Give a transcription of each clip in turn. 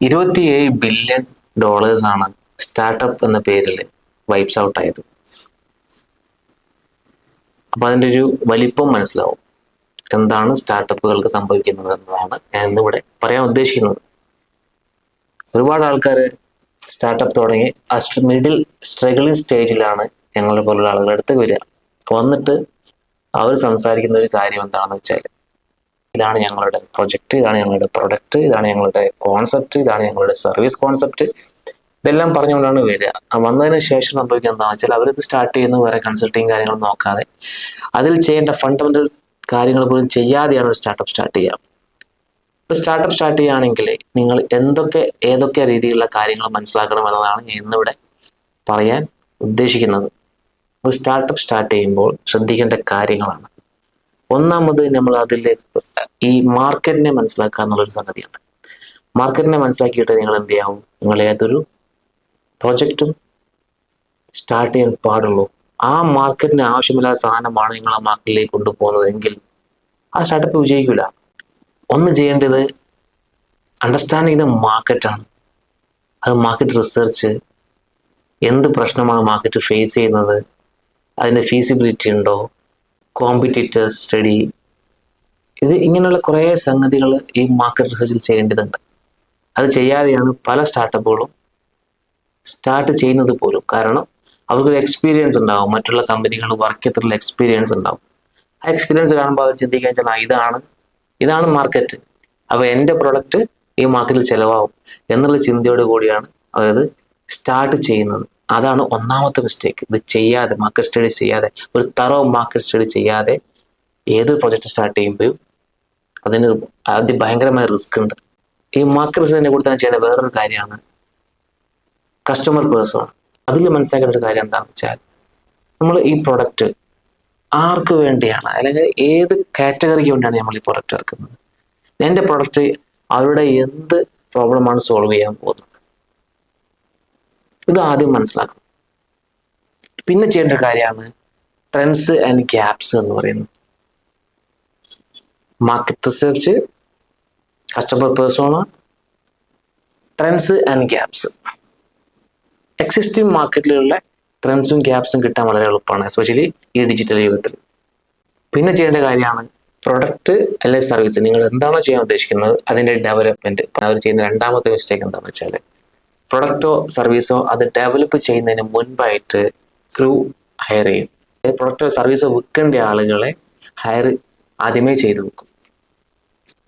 ഇരുപത്തിയേഴ് billion dollars ആണ് startup എന്ന പേരിൽ വൈപ്സ് ഔട്ട് ആയത്. അപ്പൊ അതിന്റെ ഒരു വലിപ്പം മനസ്സിലാവും. എന്താണ് സ്റ്റാർട്ടപ്പുകൾക്ക് സംഭവിക്കുന്നത് എന്നതാണ് ഞാൻ ഇന്നിവിടെ പറയാൻ ഉദ്ദേശിക്കുന്നത്. ഒരുപാട് ആൾക്കാർ സ്റ്റാർട്ടപ്പ് തുടങ്ങി മിഡിൽ സ്ട്രഗിളിംഗ് സ്റ്റേജിലാണ് ഞങ്ങളെ പോലുള്ള ആളുകളുടെ അടുത്ത് വരിക. വന്നിട്ട് അവർ സംസാരിക്കുന്ന ഒരു കാര്യം എന്താണെന്ന് വെച്ചാൽ ഇതാണ് ഞങ്ങളുടെ പ്രൊജക്റ്റ് ഇതാണ് ഞങ്ങളുടെ പ്രൊഡക്റ്റ് ഇതാണ് ഞങ്ങളുടെ കോൺസെപ്റ്റ് ഇതാണ് ഞങ്ങളുടെ സർവീസ് കോൺസെപ്റ്റ് ഇതെല്ലാം പറഞ്ഞുകൊണ്ടാണ് വരിക. വന്നതിന് ശേഷം സംഭവിക്കുന്നത് എന്താണെന്ന് വെച്ചാൽ അവരിത് സ്റ്റാർട്ട് ചെയ്യുന്ന വേറെ കൺസൾട്ടിങ് കാര്യങ്ങൾ നോക്കാതെ അതിൽ ചെയ്യേണ്ട ഫണ്ടമെന്റൽ കാര്യങ്ങൾ പോലും ചെയ്യാതെയാണ് ഒരു സ്റ്റാർട്ടപ്പ് സ്റ്റാർട്ട് ചെയ്യുക. ഒരു സ്റ്റാർട്ടപ്പ് സ്റ്റാർട്ട് ചെയ്യുകയാണെങ്കിൽ നിങ്ങൾ എന്തൊക്കെ ഏതൊക്കെ രീതിയിലുള്ള കാര്യങ്ങൾ മനസ്സിലാക്കണം എന്നതാണ് ഞാൻ ഇന്നിവിടെ പറയാൻ ഉദ്ദേശിക്കുന്നത്. ഒരു സ്റ്റാർട്ടപ്പ് സ്റ്റാർട്ട് ചെയ്യുമ്പോൾ ശ്രദ്ധിക്കേണ്ട കാര്യങ്ങളാണ്. ഒന്നാമത് നമ്മൾ അതിൽ ഈ മാർക്കറ്റിനെ മനസ്സിലാക്കുക എന്നുള്ളൊരു സംഗതിയാണ് മാർക്കറ്റിനെ മനസ്സിലാക്കിയിട്ട് നിങ്ങൾ എന്ത് ചെയ്യാവും? നിങ്ങൾ ഏതൊരു പ്രോജക്റ്റും സ്റ്റാർട്ട് ചെയ്യാൻ പാടുള്ളൂ. ആ മാർക്കറ്റിന് ആവശ്യമില്ലാത്ത സാധനമാണ് നിങ്ങൾ ആ മാർക്കറ്റിലേക്ക് കൊണ്ടുപോകുന്നതെങ്കിൽ ആ സ്റ്റാർട്ടപ്പ് വിജയിക്കില്ല ഒന്ന് ചെയ്യേണ്ടത് അണ്ടർസ്റ്റാൻഡിങ് ദ മാർക്കറ്റാണ് അത് മാർക്കറ്റ് റിസർച്ച് എന്ത് പ്രശ്നമാണ് മാർക്കറ്റ് ഫേസ് ചെയ്യുന്നത് അതിന്റെ ഫീസിബിലിറ്റി ഉണ്ടോ കോമ്പറ്റീറ്റേഴ്സ് സ്റ്റഡി ഇത് ഇങ്ങനെയുള്ള കുറേ സംഗതികൾ ഈ മാർക്കറ്റ് റിസർച്ചിൽ ചെയ്യേണ്ടതുണ്ട്. അത് ചെയ്യാതെയാണ് പല സ്റ്റാർട്ടപ്പുകളും സ്റ്റാർട്ട് ചെയ്യുന്നത് പോലും. കാരണം അവർക്കൊരു എക്സ്പീരിയൻസ് ഉണ്ടാവും. മറ്റുള്ള കമ്പനികൾ വർക്ക് ചെയ്തിട്ടുള്ള എക്സ്പീരിയൻസ് ഉണ്ടാവും. ആ എക്സ്പീരിയൻസ് കാണുമ്പോൾ അവർ ചിന്തിക്കാൻ വെച്ചാൽ ഇതാണ് ഇതാണ് മാർക്കറ്റ് അപ്പോൾ എന്റെ പ്രൊഡക്റ്റ് ഈ മാർക്കറ്റിൽ ചിലവാകും. എന്നുള്ള ചിന്തയോട് കൂടിയാണ് അവരത് സ്റ്റാർട്ട് ചെയ്യുന്നത്. അതാണ് ഒന്നാമത്തെ മിസ്റ്റേക്ക് ഇത് ചെയ്യാതെ മാർക്കറ്റ് സ്റ്റഡി ചെയ്യാതെ ഒരു തറോ മാർക്കറ്റ് സ്റ്റഡി ചെയ്യാതെ ഏത് പ്രൊജക്റ്റ് സ്റ്റാർട്ട് ചെയ്യുമ്പോഴും അതിന് ആദ്യം ഭയങ്കരമായ റിസ്ക് ഉണ്ട്. ഈ മാർക്കറ്റ് സ്റ്റഡിനെ കൂടി തന്നെ ചെയ്യേണ്ട വേറൊരു കാര്യമാണ് കസ്റ്റമർ പേഴ്സൺ അതിൽ മനസ്സിലാക്കേണ്ട ഒരു കാര്യം എന്താണെന്ന് വെച്ചാൽ നമ്മൾ ഈ പ്രൊഡക്റ്റ് ആർക്ക് വേണ്ടിയാണ്? അല്ലെങ്കിൽ ഏത് കാറ്റഗറിക്ക് വേണ്ടിയാണ് നമ്മൾ ഈ പ്രൊഡക്റ്റ് ഇറക്കുന്നത്? എന്റെ പ്രൊഡക്റ്റ് അവരുടെ എന്ത് പ്രോബ്ലമാണ് സോൾവ് ചെയ്യാൻ പോകുന്നത്? ഇത് ആദ്യം മനസ്സിലാക്കണം. പിന്നെ ചെയ്യേണ്ട ഒരു കാര്യമാണ് ട്രെൻഡ്സ് ആൻഡ് ഗ്യാപ്സ് എന്ന് പറയുന്നത്. Market research customer persona trends and gaps existing മാർക്കറ്റിലുള്ള ട്രെൻഡ്സും ഗ്യാപ്സും കിട്ടാൻ വളരെ എളുപ്പമാണ് എസ്പെഷ്യലി ഈ ഡിജിറ്റൽ യുഗത്തിൽ. പിന്നെ ചെയ്യേണ്ട കാര്യമാണ് പ്രൊഡക്റ്റ് അല്ലെങ്കിൽ സർവീസ് നിങ്ങൾ എന്താണോ ചെയ്യാൻ ഉദ്ദേശിക്കുന്നത് അതിന്റെ ഡെവലപ്മെന്റ് അവർ ചെയ്യുന്ന രണ്ടാമത്തെ മിസ്റ്റേക്ക് എന്താണെന്ന് വെച്ചാൽ പ്രൊഡക്റ്റോ സർവീസോ അത് ഡെവലപ്പ് ചെയ്യുന്നതിന് മുൻപായിട്ട് ക്രൂ ഹയർ ചെയ്യും. പ്രൊഡക്റ്റോ സർവീസോ വിൽക്കേണ്ട ആളുകളെ ഹയർ ആദ്യമേ ചെയ്തു വെക്കും.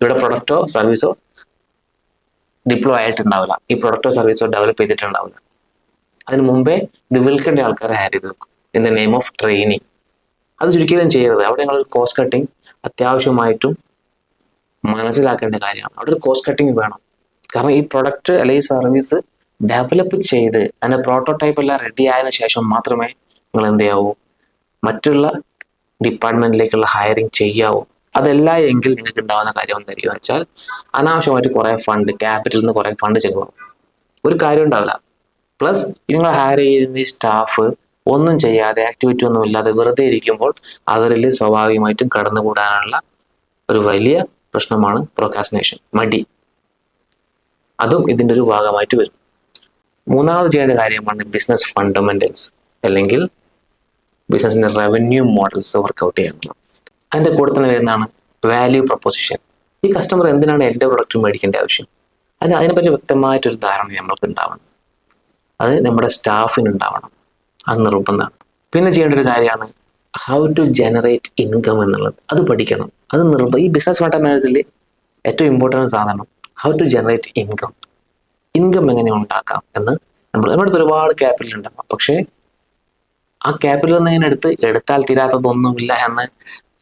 ഇവിടെ പ്രൊഡക്റ്റോ സർവീസോ ഡിപ്ലോ ആയിട്ടുണ്ടാവില്ല. ഈ പ്രൊഡക്റ്റോ സർവീസോ ഡെവലപ്പ് ചെയ്തിട്ടുണ്ടാവില്ല. അതിന് മുമ്പേ ഇത് വിൽക്കേണ്ട ആൾക്കാരെ ഹയർ ചെയ്ത് വെക്കും. In the name of training അത് ചുരുക്കിയതും ചെയ്യരുത്. അവിടെ ഞങ്ങൾ കോസ്റ്റ് കട്ടിങ് അത്യാവശ്യമായിട്ടും മനസ്സിലാക്കേണ്ട കാര്യമാണ്. അവിടെ ഒരു കോസ്റ്റ് കട്ടിങ് വേണം. കാരണം ഈ പ്രൊഡക്റ്റ് അല്ലെങ്കിൽ സർവീസ് ഡെവലപ്പ് ചെയ്ത് അതിന്റെ പ്രോട്ടോടൈപ്പ് എല്ലാം റെഡി ആയതിനു ശേഷം മാത്രമേ നിങ്ങൾ എന്ത് ചെയ്യാവൂ? മറ്റുള്ള ഡിപ്പാർട്ട്മെന്റിലേക്കുള്ള ഹയറിങ് ചെയ്യാവൂ. അതല്ല എങ്കിൽ നിങ്ങൾക്ക് ഉണ്ടാവുന്ന കാര്യം എന്തായിരിക്കും എന്ന് വെച്ചാൽ അനാവശ്യമായിട്ട് കുറെ ഫണ്ട് ക്യാപിറ്റലിൽ നിന്ന് കുറെ ഫണ്ട് ചെലവാകും. ഒരു കാര്യം ഉണ്ടാവില്ല. പ്ലസ് നിങ്ങൾ ഹയർ ചെയ്യുന്ന സ്റ്റാഫ് ഒന്നും ചെയ്യാതെ ആക്ടിവിറ്റി ഒന്നും ഇല്ലാതെ വെറുതെ ഇരിക്കുമ്പോൾ അവരിൽ സ്വാഭാവികമായിട്ടും കടന്നുകൂടാനുള്ള ഒരു വലിയ പ്രശ്നമാണ് പ്രൊക്കാസിനേഷൻ മടി. അതും ഇതിന്റെ ഒരു ഭാഗമായിട്ട് വരും. മൂന്നാമത് ചെയ്യേണ്ട കാര്യമാണ് ബിസിനസ് ഫണ്ടമെന്റൽസ് അല്ലെങ്കിൽ ബിസിനസിന്റെ റവന്യൂ മോഡൽസ് വർക്കൗട്ട് ചെയ്യണം. അതിന്റെ കൂടെ തന്നെ വരുന്നതാണ് വാല്യൂ പ്രൊപ്പോസിഷൻ ഈ കസ്റ്റമർ എന്തിനാണ് എന്റെ പ്രൊഡക്റ്റ് മേടിക്കേണ്ട ആവശ്യം? അതിന് അതിനെപ്പറ്റി വ്യക്തമായിട്ടൊരു ധാരണ നമ്മൾക്ക് ഉണ്ടാവണം. അത് നമ്മുടെ സ്റ്റാഫിന് ഉണ്ടാവണം. അത് നിർബന്ധമാണ്. പിന്നെ ചെയ്യേണ്ട ഒരു കാര്യമാണ് ഹൗ ടു ജനറേറ്റ് ഇൻകം എന്നുള്ളത്. അത് പഠിക്കണം. അത് നിർബന്ധം ഈ ബിസിനസ് ഫണ്ടമെന്റൽസിൽ ഏറ്റവും ഇമ്പോർട്ടന്റ് സാധനം how to generate income income എങ്ങനെ ഉണ്ടാക്കാം എന്ന് നമ്മൾ നമ്മുടെ അടുത്ത് ഒരുപാട് ക്യാപിറ്റൽ ഉണ്ടാക്കാം. പക്ഷേ ആ ക്യാപിറ്റൽ എടുത്ത് എടുത്താൽ തീരാത്തതൊന്നുമില്ല എന്ന്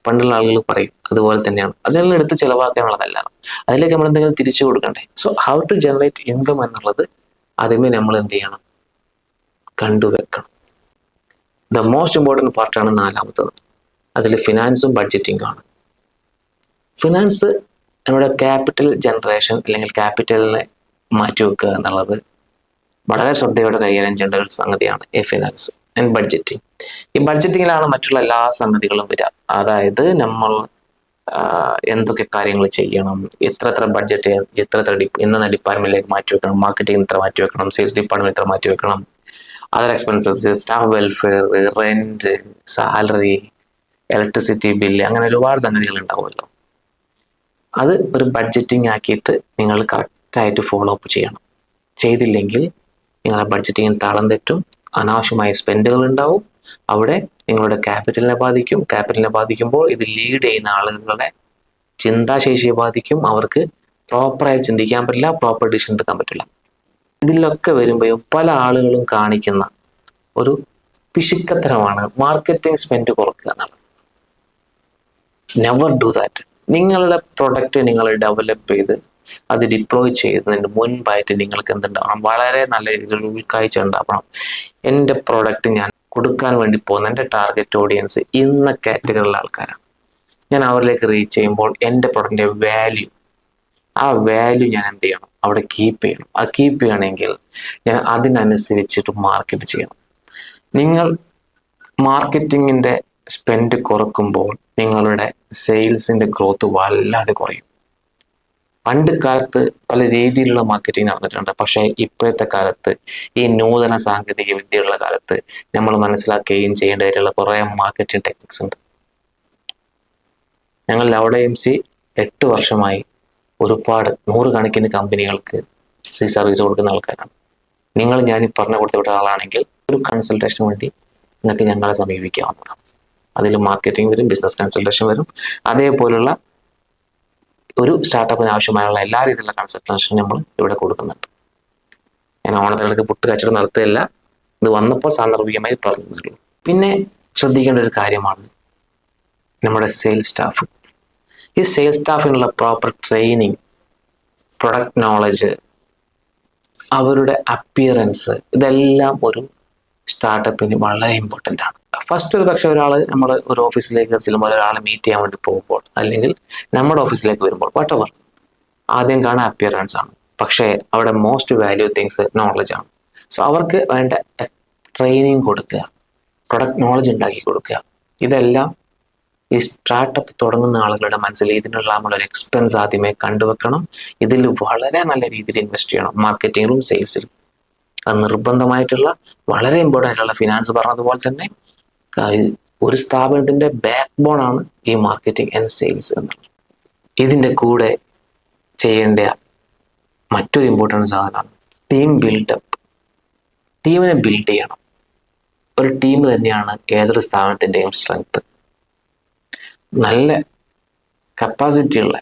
പണ്ടുള്ള ആളുകൾ പറയും. അതുപോലെ തന്നെയാണ്. അതിനെല്ലാം എടുത്ത് ചിലവാക്കാനുള്ളതല്ല അതിലേക്ക് നമ്മൾ എന്തെങ്കിലും തിരിച്ചു കൊടുക്കണ്ടേ? So how to generate income എന്നുള്ളത് ആദ്യമേ നമ്മൾ എന്ത് ചെയ്യണം? കണ്ടുവെക്കണം ദ മോസ്റ്റ് ഇമ്പോർട്ടന്റ് പാർട്ടാണ് നാലാമത്തത്. അതിൽ ഫിനാൻസും ബഡ്ജറ്റിംഗും ആണ്. ഫിനാൻസ് നമ്മുടെ ക്യാപിറ്റൽ ജനറേഷൻ അല്ലെങ്കിൽ ക്യാപിറ്റലിനെ മാറ്റി വെക്കുക എന്നുള്ളത് വളരെ ശ്രദ്ധയോടെ കൈകാര്യം ചെയ്യേണ്ട ഒരു സംഗതിയാണ് ഈ ഫിനാൻസ് ആൻഡ് ബഡ്ജറ്റിംഗ് ഈ ബഡ്ജറ്റിങ്ങിലാണ് മറ്റുള്ള എല്ലാ സംഗതികളും വരിക. അതായത് നമ്മൾ എന്തൊക്കെ കാര്യങ്ങൾ ചെയ്യണം എത്ര എത്ര ബഡ്ജറ്റ് എത്ര എത്ര ഡി ഇന്ന ഡിപ്പാർട്ട്മെന്റിലേക്ക് മാറ്റി വെക്കണം മാർക്കറ്റിംഗ് എത്ര മാറ്റി വെക്കണം സെയിൽസ് ഡിപ്പാർട്ട്മെന്റ് ഇത്ര മാറ്റി വെക്കണം other expenses staff welfare rent salary electricity bill അങ്ങനെ ഒരുപാട് സംഗതികൾ ഉണ്ടാവുമല്ലോ. അത് ഒരു ബഡ്ജറ്റിംഗ് ആക്കിയിട്ട് നിങ്ങൾ കറക്റ്റായിട്ട് ഫോളോ അപ്പ് ചെയ്യണം. ചെയ്തില്ലെങ്കിൽ നിങ്ങളുടെ ബഡ്ജറ്റിങ്ങിന് താളം തെറ്റും അനാവശ്യമായ സ്പെൻഡുകൾ ഉണ്ടാവും. അവിടെ നിങ്ങളുടെ ക്യാപിറ്റലിനെ ബാധിക്കും. ക്യാപിറ്റലിനെ ബാധിക്കുമ്പോൾ ഇത് ലീഡ് ചെയ്യുന്ന ആളുകളുടെ ചിന്താശേഷിയെ ബാധിക്കും. അവർക്ക് പ്രോപ്പറായി ചിന്തിക്കാൻ പറ്റില്ല പ്രോപ്പർ ഡിസിഷൻ എടുക്കാൻ പറ്റില്ല. ഇതിലൊക്കെ വരുമ്പോഴും പല ആളുകളും കാണിക്കുന്ന ഒരു പിശുക്കത്തരമാണ് മാർക്കറ്റിംഗ് സ്പെൻഡ് കുറക്കുക എന്നുള്ളത്. നെവർ ഡു ദാറ്റ് നിങ്ങളുടെ പ്രൊഡക്റ്റ് നിങ്ങൾ ഡെവലപ്പ് ചെയ്ത് അത് ഡിപ്ലോയ് ചെയ്യുന്നതിന് മുൻപായിട്ട് നിങ്ങൾക്ക് എന്തുണ്ടാവണം വളരെ നല്ല രീതിയിൽ ഉൾക്കാഴ്ച ഉണ്ടാവണം. എന്റെ പ്രോഡക്റ്റ് ഞാൻ കൊടുക്കാൻ വേണ്ടി പോകുന്ന എന്റെ ടാർഗറ്റ് ഓഡിയൻസ് ഇന്ന കാറ്റഗറിയിലെ ആൾക്കാരാണ്. ഞാൻ അവരിലേക്ക് റീച്ച് ചെയ്യുമ്പോൾ എന്റെ പ്രൊഡക്റ്റിന്റെ വാല്യൂ ആ വാല്യൂ ഞാൻ എന്ത് ചെയ്യണം? അവിടെ കീപ്പ് ചെയ്യണം. ആ കീപ്പ് ചെയ്യണമെങ്കിൽ ഞാൻ അതിനനുസരിച്ചിട്ട് മാർക്കറ്റ് ചെയ്യണം. നിങ്ങൾ മാർക്കറ്റിങ്ങിന്റെ സ്പെൻഡ് കുറക്കുമ്പോൾ നിങ്ങളുടെ സെയിൽസിന്റെ ഗ്രോത്ത് വല്ലാതെ കുറയും. പണ്ട് കാലത്ത് പല രീതിയിലുള്ള മാർക്കറ്റിംഗ് നടന്നിട്ടുണ്ട്. പക്ഷേ ഇപ്പോഴത്തെ കാലത്ത് ഈ നൂതന സാങ്കേതിക വിദ്യയുള്ള കാലത്ത് നമ്മൾ മനസ്സിലാക്കുകയും ചെയ്യേണ്ടതായിട്ടുള്ള കുറേ മാർക്കറ്റിംഗ് ടെക്നിക്സ് ഉണ്ട്. ഞങ്ങൾ ലൗഡ എം സി എട്ട് വർഷമായി ഒരുപാട് നൂറുകണക്കിന് കമ്പനികൾക്ക് സി സർവീസ് കൊടുക്കുന്ന ആൾക്കാരാണ്. നിങ്ങൾ ഞാൻ പറഞ്ഞു കൊടുത്ത ആളാണെങ്കിൽ ഒരു കൺസൾട്ടേഷന് വേണ്ടി നിങ്ങൾക്ക് ഞങ്ങളെ സമീപിക്കാവുന്നതാണ് അതിൽ മാർക്കറ്റിംഗ് വരും ബിസിനസ് കൺസൾട്ടേഷൻ വരും. അതേപോലുള്ള ഒരു സ്റ്റാർട്ടപ്പിന് ആവശ്യമായുള്ള എല്ലാ രീതിയിലുള്ള കൺസൾട്ടേഷൻ നമ്മൾ ഇവിടെ കൊടുക്കുന്നുണ്ട്. ഞാൻ ഓണത്തിനടുക്ക് പുട്ട് കച്ചവടം നടത്തുകയല്ല ഇത് വന്നപ്പോൾ സാന്ദർഭികമായി പറഞ്ഞുള്ളൂ പിന്നെ ശ്രദ്ധിക്കേണ്ട ഒരു കാര്യമാണ് നമ്മുടെ സെയിൽസ് സ്റ്റാഫ് ഈ സെയിൽസ് സ്റ്റാഫിനുള്ള പ്രോപ്പർ ട്രെയിനിങ് പ്രൊഡക്റ്റ് നോളജ് അവരുടെ അപ്പിയറൻസ് ഇതെല്ലാം ഒരു സ്റ്റാർട്ടപ്പിന് വളരെ ഇമ്പോർട്ടന്റ് ആണ്. ഫസ്റ്റ് ഒരു പക്ഷേ ഒരാൾ നമ്മൾ ഒരു ഓഫീസിലേക്ക് ചെല്ലുമ്പോൾ ഒരാളെ മീറ്റ് ചെയ്യാൻ വേണ്ടി പോകുമ്പോൾ അല്ലെങ്കിൽ നമ്മുടെ ഓഫീസിലേക്ക് വരുമ്പോൾ വട്ട് എവർ ആദ്യം കാണാൻ അപ്പിയറൻസ് ആണ്. പക്ഷേ അവിടെ മോസ്റ്റ് വാല്യൂ തിങ്സ് നോളജ് ആണ്. സോ അവർക്ക് വേണ്ട ട്രെയിനിങ് കൊടുക്കുക പ്രൊഡക്റ്റ് നോളജ് ഉണ്ടാക്കി കൊടുക്കുക. ഇതെല്ലാം ഈ സ്റ്റാർട്ടപ്പ് തുടങ്ങുന്ന ആളുകളുടെ മനസ്സിൽ ഇതിനുള്ള നമ്മളൊരു എക്സ്പെൻസ് ആദ്യമേ കണ്ടുവെക്കണം. ഇതിൽ വളരെ നല്ല രീതിയിൽ ഇൻവെസ്റ്റ് ചെയ്യണം. മാർക്കറ്റിങ്ങിലും സെയിൽസിലും നിർബന്ധമായിട്ടുള്ള വളരെ ഇമ്പോർട്ടന്റ് ആയിട്ടുള്ള ഫിനാൻസ് പറഞ്ഞതുപോലെ തന്നെ ഒരു സ്ഥാപനത്തിന്റെ ബാക്ക് ബോൺ ആണ് ഈ മാർക്കറ്റിംഗ് ആൻഡ് സെയിൽസ് എന്നുള്ളത് ഇതിന്റെ കൂടെ ചെയ്യേണ്ട മറ്റൊരു ഇമ്പോർട്ടന്റ് സാധനമാണ് ടീം ബിൽഡപ്പ് ടീമിനെ ബിൽഡ് ചെയ്യണം. ഒരു ടീം തന്നെയാണ് ഏതൊരു സ്ഥാപനത്തിന്റെയും സ്ട്രെങ്ത് നല്ല കപ്പാസിറ്റി ഉള്ള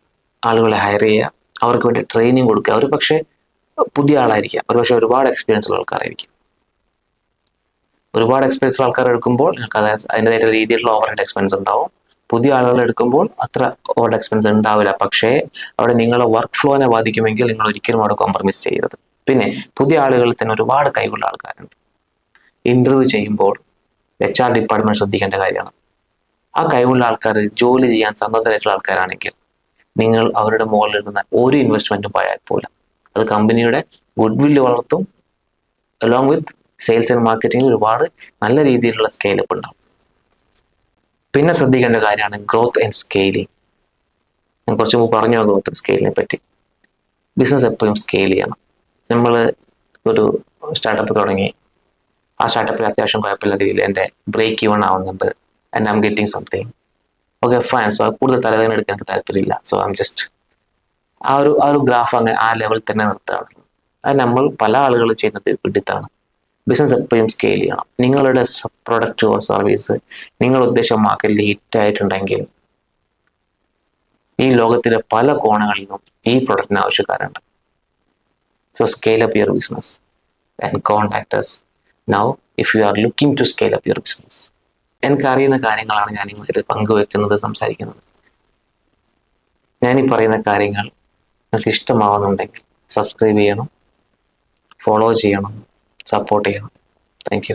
ആളുകളെ ഹയർ ചെയ്യുക അവർക്ക് വേണ്ടി ട്രെയിനിങ് കൊടുക്കുക. അവർ പക്ഷേ പുതിയ ആളായിരിക്കാം. ഒരുപക്ഷെ ഒരുപാട് എക്സ്പീരിയൻസ് ഉള്ള ആൾക്കാരായിരിക്കും. ഒരുപാട് എക്സ്പീരിയൻസ് ഉള്ള ആൾക്കാർ എടുക്കുമ്പോൾ നിങ്ങൾക്ക് അതായത് അതിന്റെതായിട്ട് രീതിയിലുള്ള ഓവർ ഹെഡ് എക്സ്പെൻസ് ഉണ്ടാവും. പുതിയ ആളുകൾ എടുക്കുമ്പോൾ അത്ര ഓവർ എക്സ്പെൻസ് ഉണ്ടാവില്ല. പക്ഷേ അവിടെ നിങ്ങളുടെ വർക്ക് ഫ്ലോനെ ബാധിക്കുമെങ്കിൽ നിങ്ങൾ ഒരിക്കലും അവിടെ കോംപ്രമൈസ് ചെയ്യരുത്. പിന്നെ പുതിയ ആളുകളിൽ തന്നെ ഒരുപാട് കഴിവുള്ള ആൾക്കാരുണ്ട്. ഇന്റർവ്യൂ ചെയ്യുമ്പോൾ എച്ച് ആർ ഡിപ്പാർട്ട്മെന്റ് ശ്രദ്ധിക്കേണ്ട കാര്യമാണ്. ആ കഴിവുള്ള ആൾക്കാർ ജോലി ചെയ്യാൻ സന്നദ്ധരായിട്ടുള്ള ആൾക്കാരാണെങ്കിൽ നിങ്ങൾ അവരുടെ മുകളിൽ ഇടുന്ന ഒരു ഇൻവെസ്റ്റ്മെന്റും പോയാൽ പോലും അത് കമ്പനിയുടെ ഗുഡ് വില്ല് വളർത്തും അലോങ് വിത്ത് സെയിൽസ് ആൻഡ് മാർക്കറ്റിംഗിൽ ഒരുപാട് നല്ല രീതിയിലുള്ള സ്കെയിലപ്പ് ഉണ്ടാവും. പിന്നെ ശ്രദ്ധിക്കേണ്ട കാര്യമാണ് ഗ്രോത്ത് ആൻഡ് സ്കെയിലിംഗ് ഞാൻ കുറച്ച് മുമ്പ് പറഞ്ഞു ഗ്രോത്ത് ആൻഡ് സ്കെയിലിനെ പറ്റി. ബിസിനസ് എപ്പോഴും സ്കെയിൽ ചെയ്യണം. നമ്മൾ ഒരു സ്റ്റാർട്ടപ്പ് തുടങ്ങി. ആ സ്റ്റാർട്ടപ്പിൽ അത്യാവശ്യം കുഴപ്പമില്ല രീതിയിൽ എന്റെ ബ്രേക്ക് ഈവൺ ആവുന്നുണ്ട്. And I'm getting something okay fine so കൂടുതൽ തലവേദന എടുക്കാൻ എനിക്ക് താല്പര്യമില്ല. സോ ഐം ജസ്റ്റ് ആ ഒരു ആ ഒരു ഗ്രാഫ് അങ്ങനെ ആ ലെവൽ തന്നെ നിർത്തുകയാണ്. അത് നമ്മൾ പല ആളുകൾ ചെയ്യുന്നത് വിട്ടിത്താണ് ബിസിനസ് എപ്പോഴും സ്കെയിൽ ചെയ്യണം. നിങ്ങളുടെ പ്രൊഡക്റ്റ് ഓർ സർവീസ് നിങ്ങൾ ഉദ്ദേശം മാർക്കറ്റിൽ ഹിറ്റ് ആയിട്ടുണ്ടെങ്കിൽ ഈ ലോകത്തിലെ പല കോണുകളിലും ഈ പ്രൊഡക്റ്റിന് ആവശ്യക്കാരുണ്ട്. So scale up your business and contractors now if you are looking to scale up your business എനിക്കറിയുന്ന കാര്യങ്ങളാണ് ഞാൻ നിങ്ങളുടെ പങ്കുവെക്കുന്നത് സംസാരിക്കുന്നത്. ഈ പറയുന്ന കാര്യങ്ങൾ നിങ്ങൾക്ക് ഇഷ്ടമാവുന്നുണ്ടെങ്കിൽ സബ്സ്ക്രൈബ് ചെയ്യണം ഫോളോ ചെയ്യണം സപ്പോർട്ട് ചെയ്യണം. താങ്ക്